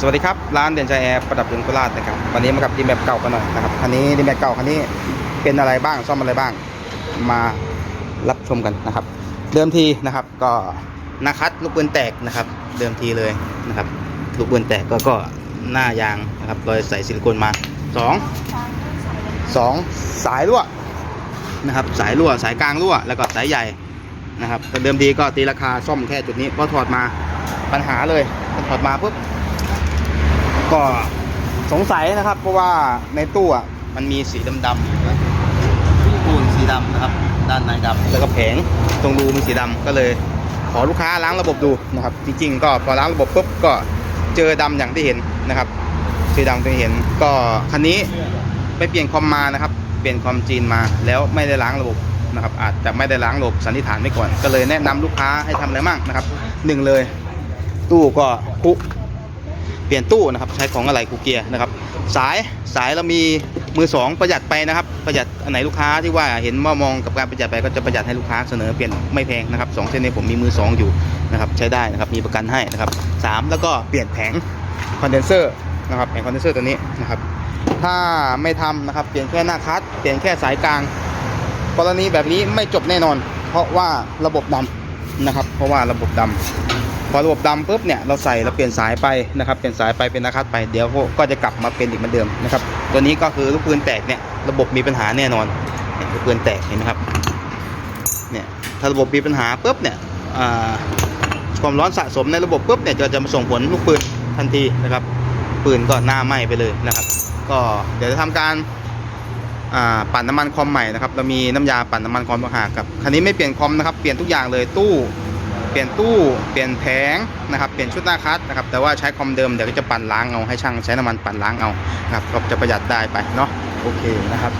สวัสดีครับ ร้านเด่นใจแอร์ประดับยนต์โคราชนะครับวันนี้มากับดีแมปเก่ากันหน่อยนะครับคันนี้ดีแมปเก่าคันนี้เป็นอะไรบ้างซ่อมอะไรบ้างมารับชมกันนะครับ เดิมทีนะครับก็นาคัดลูกปืนแตกนะครับ เดิมทีเลยนะครับ ลูกปืนแตกก็ก็หน้ายางนะครับรอยใส่ซิลิโคนมาสองสองสายรั่วนะครับ สายรั่วสายกลางรั่วแล้วก็สายใหญ่นะครับแต่เดิมทีก็ตีราคาซ่อมแค่จุดนี้พอถอดมาปัญหาเลยถอดมาปุ๊บ ก็สงสัยนะครับ เพราะว่าในตู้อะมันมีสีดำๆนะปูนสีดำนะครับ ด้านในดำแล้วก็แผงตรงรูมีสีดำก็เลย ขอลูกค้าล้างระบบดูนะครับ จริง ๆ ก็พอล้างระบบปุ๊บก็เจอดำอย่างที่เห็นนะครับเจอดำที่เห็นก็คันนี้ไปเปลี่ยนคอมมานะครับ เปลี่ยนคอมจีนมาแล้วไม่ได้ล้างระบบนะครับ อาจจะไม่ได้ล้างระบบสันนิษฐานไว้ก่อน ก็เลยแนะนำลูกค้าให้ทำอะไรบ้างนะครับหนึ่งเลย ตู้ก็คุ เปลี่ยนตู้นะครับใช้ของอะไรคูเกียร์นะครับสายสายเรามีมือสองประหยัดไปนะครับประหยัดอันไหนลูกค้าที่ว่าเห็นว่ามองกับการประหยัดไปก็จะประหยัดให้ลูกค้าเสนอเปลี่ยนไม่แพงนะครับสองเส้นนี้ผมมีมือสองอยู่นะครับใช้ได้นะครับมีประกันให้นะครับสามแล้วก็เปลี่ยนแผงคอนเดนเซอร์นะครับแผงคอนเดนเซอร์ตัวนี้นะครับถ้าไม่ทำนะครับเปลี่ยนแค่หน้าคัสเปลี่ยนแค่สายกลาง กรณีแบบนี้ไม่จบแน่นอน เพราะว่าระบบดำนะครับ เพราะว่าระบบดำ พอระบบดำปุ๊บเนี่ยเราใส่เราเปลี่ยนสายไปนะครับเปลี่ยนสายไปเป็นนาคัสไปเดี๋ยวก็จะกลับมาเป็นอีกเหมือนเดิมนะครับตัวนี้ก็คือลูกปืนแตกเนี่ยระบบมีปัญหาแน่นอนลูกปืนแตกเห็นไหมครับเนี่ยถ้าระบบมีปัญหาปุ๊บเนี่ยความร้อนสะสมในระบบปุ๊บเนี่ยจะจะมาส่งผลลูกปืนทันทีนะครับ ปืนก็หน้าไหม้ไปเลยนะครับ ก็เดี๋ยวจะทำการปั่นน้ำมันคอมใหม่นะครับเรามีน้ำยาปั่นน้ำมันคอมต่างหากับคันนี้ไม่เปลี่ยนคอมนะครับเปลี่ยนทุกอย่างเลยตู้ เปลี่ยนตู้เปลี่ยนแผงนะครับเปลี่ยนชุดหน้าคัสนะครับแต่ว่าใช้คอมเดิมเดี๋ยวก็จะปั่นล้างเอาให้ช่างใช้น้ำมันปั่นล้างเอานะครับก็จะประหยัดได้ไปเนาะโอเคนะครับ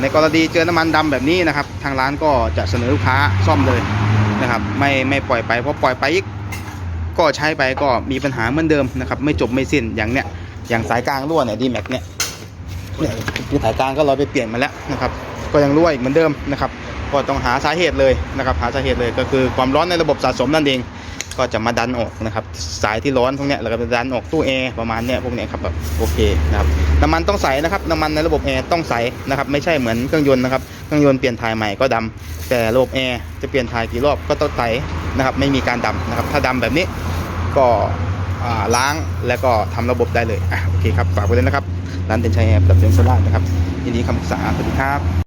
ในกรณีเจอน้ำมันดำแบบนี้นะครับ ทางร้านก็จะเสนอลูกค้าซ่อมเลยนะครับ ไม่ไม่ปล่อยไปเพราะปล่อยไปอีกก็ใช้ไปก็มีปัญหาเหมือนเดิมนะครับ ไม่จบไม่สิ้นอย่างเนี้ยอย่างสายกลางรั่วเนี่ยดีแม็กเนี่ยเนี่ยสายกลางก็เราไปเปลี่ยนมาแล้วนะครับ ก็ยังรั่วอีกเหมือนเดิมนะครับ ก็ต้องหาสาเหตุเลยนะครับหาสาเหตุเลยก็คือความร้อนในระบบสะสมนั่นเอง ก็จะมาดันออกนะครับสายที่ร้อนพวกเนี้ยเราก็จะดันออกตู้แอร์ประมาณเนี้ยพวกเนี้ยครับแบบโอเคนะครับน้ำมันต้องใสนะครับน้ำมันในระบบแอร์ต้องใสนะครับไม่ใช่เหมือนเครื่องยนต์นะครับเครื่องยนต์เปลี่ยนถ่ายใหม่ก็ดำแต่ระบบแอร์จะเปลี่ยนถ่ายกี่รอบก็ต้องใสนะครับไม่มีการดำนะครับถ้าดำแบบนี้ก็ล้างแล้วก็ทำระบบได้เลยอะโอเคครับฝากไว้เลยนะครับร้านเต็นชัยแอร์ดับยนต์โซล่านะครับยินดีคำปรึกษาสวัสดีครับ